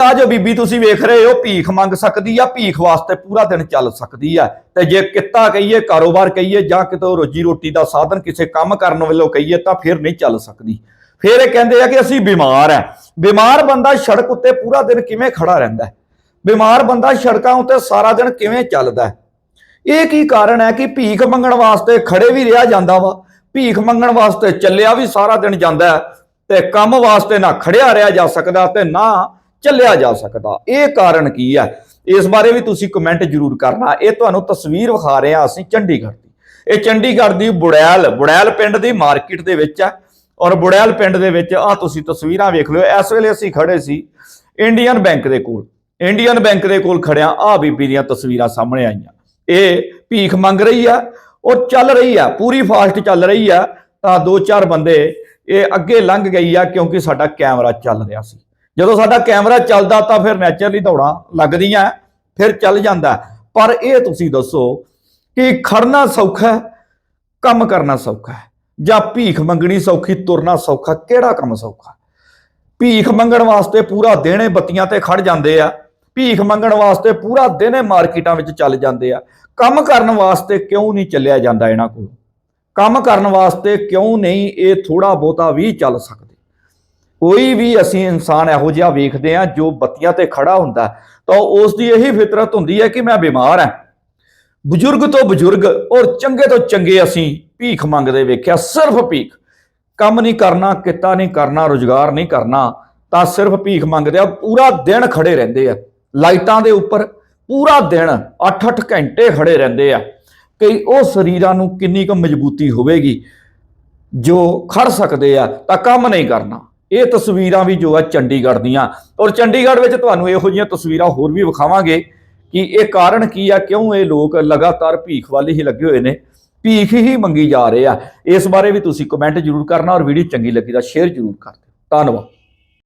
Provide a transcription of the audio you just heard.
ਆ ਜੋ ਬੀਬੀ ਤੁਸੀਂ ਵੇਖ ਰਹੇ ਹੋ, ਭੀਖ ਮੰਗ ਸਕਦੀ ਆ, ਭੀਖ ਵਾਸਤੇ ਪੂਰਾ ਦਿਨ ਚੱਲ ਸਕਦੀ ਆ। ਤੇ ਜੇ ਕਿੱਤਾ ਕਹੀਏ, ਕਾਰੋਬਾਰ ਕਹੀਏ ਜਾਂ ਕਿਤੋਂ ਰੋਜੀ ਰੋਟੀ ਦਾ ਸਾਧਨ ਕਿਸੇ ਕੰਮ ਕਰਨ ਵੱਲੋਂ ਕਹੀਏ ਤਾਂ ਫਿਰ ਨਹੀਂ ਚੱਲ ਸਕਦੀ। ਫਿਰ ਇਹ ਕਹਿੰਦੇ ਆ ਕਿ ਅਸੀਂ ਬਿਮਾਰ ਆ। ਬਿਮਾਰ ਬੰਦਾ ਸੜਕ ਉੱਤੇ ਪੂਰਾ ਦਿਨ ਕਿਵੇਂ ਖੜਾ ਰਹਿੰਦਾ ਬਿਮਾਰ ਬੰਦਾ ਸੜਕਾਂ ਉੱਤੇ ਸਾਰਾ ਦਿਨ ਕਿਵੇਂ ਚੱਲਦਾ ਇਹ ਕੀ ਕਾਰਨ ਹੈ ਕਿ ਭੀਖ ਮੰਗਣ ਵਾਸਤੇ ਖੜੇ ਵੀ ਰਿਹਾ ਜਾਂਦਾ ਵਾ, ਭੀਖ ਮੰਗਣ ਵਾਸਤੇ ਚੱਲਿਆ ਵੀ ਸਾਰਾ ਦਿਨ ਜਾਂਦਾ ਤੇ ਕੰਮ ਵਾਸਤੇ ਨਾ ਖੜਿਆ ਰਿਹਾ ਜਾ ਸਕਦਾ ਤੇ ਨਾ ਚੱਲਿਆ ਜਾ ਸਕਦਾ। ਇਹ ਕਾਰਨ ਕੀ ਹੈ? ਇਸ ਬਾਰੇ ਵੀ ਤੁਸੀਂ ਕਮੈਂਟ ਜ਼ਰੂਰ ਕਰਨਾ। ਇਹ ਤੁਹਾਨੂੰ ਤਸਵੀਰ ਵਿਖਾ ਰਹੇ ਹਾਂ ਅਸੀਂ ਚੰਡੀਗੜ੍ਹ ਦੀ। ਇਹ ਚੰਡੀਗੜ੍ਹ ਦੀ ਬੁੜੈਲ ਬੁੜੈਲ ਪਿੰਡ ਦੀ ਮਾਰਕੀਟ ਦੇ ਵਿੱਚ ਹੈ। ਔਰ ਬੁੜੈਲ ਪਿੰਡ ਦੇ ਵਿੱਚ ਆ ਤੁਸੀਂ ਤਸਵੀਰਾਂ ਵੇਖ ਲਿਓ। ਇਸ ਵੇਲੇ ਅਸੀਂ ਖੜੇ ਸੀ ਇੰਡੀਅਨ ਬੈਂਕ ਦੇ ਕੋਲ। ਇੰਡੀਅਨ ਬੈਂਕ ਦੇ ਕੋਲ ਖੜਿਆ ਆ ਬੀਬੀ ਦੀਆਂ ਤਸਵੀਰਾਂ ਸਾਹਮਣੇ ਆਈਆਂ। ਇਹ ਭੀਖ ਮੰਗ ਰਹੀ ਆ ਔਰ ਚੱਲ ਰਹੀ ਆ ਪੂਰੀ ਫਾਸਟ ਚੱਲ ਰਹੀ ਆ ਤਾਂ ਦੋ ਚਾਰ ਬੰਦੇ ਇਹ ਅੱਗੇ ਲੰਘ ਗਈ ਆ ਕਿਉਂਕਿ ਸਾਡਾ ਕੈਮਰਾ ਚੱਲ ਰਿਹਾ ਸੀ। ਜਦੋਂ ਸਾਡਾ ਕੈਮਰਾ ਚੱਲਦਾ ਤਾਂ ਫਿਰ ਨੈਚੁਰਲੀ ਦੌੜਾਂ ਲੱਗਦੀਆਂ ਫਿਰ ਚੱਲ ਜਾਂਦਾ। ਪਰ ਇਹ ਤੁਸੀਂ ਦੱਸੋ ਕਿ ਖੜਨਾ ਸੌਖਾ ਹੈ, ਕੰਮ ਕਰਨਾ ਸੌਖਾ ਹੈ ਜਾਂ ਭੀਖ ਮੰਗਣੀ ਸੌਖੀ ਤੁਰਨਾ ਸੌਖਾ ਕਿਹੜਾ ਕੰਮ ਸੌਖਾ? ਭੀਖ ਮੰਗਣ ਵਾਸਤੇ ਪੂਰਾ ਦਿਨ ਬੱਤੀਆਂ ਤੇ ਖੜ ਜਾਂਦੇ ਆ। ਭੀਖ ਮੰਗਣ ਵਾਸਤੇ ਪੂਰਾ ਦਿਨ ਮਾਰਕੀਟਾਂ ਵਿੱਚ ਚੱਲ ਜਾਂਦੇ ਆ। ਕੰਮ ਕਰਨ ਵਾਸਤੇ ਕਿਉਂ ਨਹੀਂ ਚੱਲਿਆ ਜਾਂਦਾ ਇਹਨਾਂ ਕੋਲ? ਕੰਮ ਕਰਨ ਵਾਸਤੇ ਕਿਉਂ ਨਹੀਂ ਇਹ ਥੋੜਾ ਬਹੁਤਾ ਵੀ ਚੱਲ ਸਕਦਾ? ਕੋਈ ਵੀ ਅਸੀਂ ਇਨਸਾਨ ਇਹੋ ਜਿਹਾ ਵੇਖਦੇ ਆ ਜੋ ਬੱਤੀਆਂ ਤੇ ਖੜਾ ਹੁੰਦਾ, ਤਾਂ ਉਸ ਦੀ ਇਹੀ ਫਿਤਰਤ ਹੁੰਦੀ ਹੈ ਕਿ ਮੈਂ ਬਿਮਾਰ ਹਾਂ। ਬਜ਼ੁਰਗ ਤੋਂ ਬਜ਼ੁਰਗ ਔਰ ਚੰਗੇ ਤੋਂ ਚੰਗੇ ਅਸੀਂ ਭੀਖ ਮੰਗਦੇ ਵੇਖਿਆ, ਸਿਰਫ ਭੀਖ। ਕੰਮ ਨਹੀਂ ਕਰਨਾ, ਕਿੱਤਾ ਨਹੀਂ ਕਰਨਾ, ਰੋਜ਼ਗਾਰ ਨਹੀਂ ਕਰਨਾ, ਤਾਂ ਸਿਰਫ ਭੀਖ ਮੰਗਦੇ ਆ, ਪੂਰਾ ਦਿਨ ਖੜੇ ਰਹਿੰਦੇ ਆ। ਲਾਈਟਾਂ ਦੇ ਉੱਪਰ ਪੂਰਾ ਦਿਨ 8-8 ਘੰਟੇ ਖੜੇ ਰਹਿੰਦੇ ਆ ਕਿ ਉਹ ਸਰੀਰਾਂ ਨੂੰ ਕਿੰਨੀ ਕੁ ਮਜ਼ਬੂਤੀ ਹੋਵੇਗੀ। ਜੋ ਖੜ ਸਕਦੇ ਆ, ਤਾਂ ਕੰਮ ਨਹੀਂ ਕਰਨਾ। ਇਹ ਤਸਵੀਰਾਂ ਵੀ ਜੋ ਆ ਚੰਡੀਗੜ੍ਹ ਦੀਆਂ। ਔਰ ਚੰਡੀਗੜ੍ਹ ਵਿੱਚ ਤੁਹਾਨੂੰ ਇਹੋ ਜਿਹੀਆਂ ਤਸਵੀਰਾਂ ਹੋਰ ਵੀ ਵਿਖਾਵਾਂਗੇ ਕਿ ਇਹ ਕਾਰਨ ਕੀ ਆ, ਕਿਉਂ ਇਹ ਲੋਕ ਲਗਾਤਾਰ ਭੀਖ ਵਾਲੇ ਹੀ ਲੱਗੇ ਹੋਏ ਨੇ, ਭੀਖ ਹੀ ਮੰਗੀ ਜਾ ਰਹੇ ਆ। ਇਸ ਬਾਰੇ ਵੀ ਤੁਸੀਂ ਕਮੈਂਟ ਜ਼ਰੂਰ ਕਰਨਾ ਔਰ ਵੀਡੀਓ ਚੰਗੀ ਲੱਗੀ ਤਾਂ ਸ਼ੇਅਰ ਜ਼ਰੂਰ ਕਰ ਦਿਓ। ਧੰਨਵਾਦ।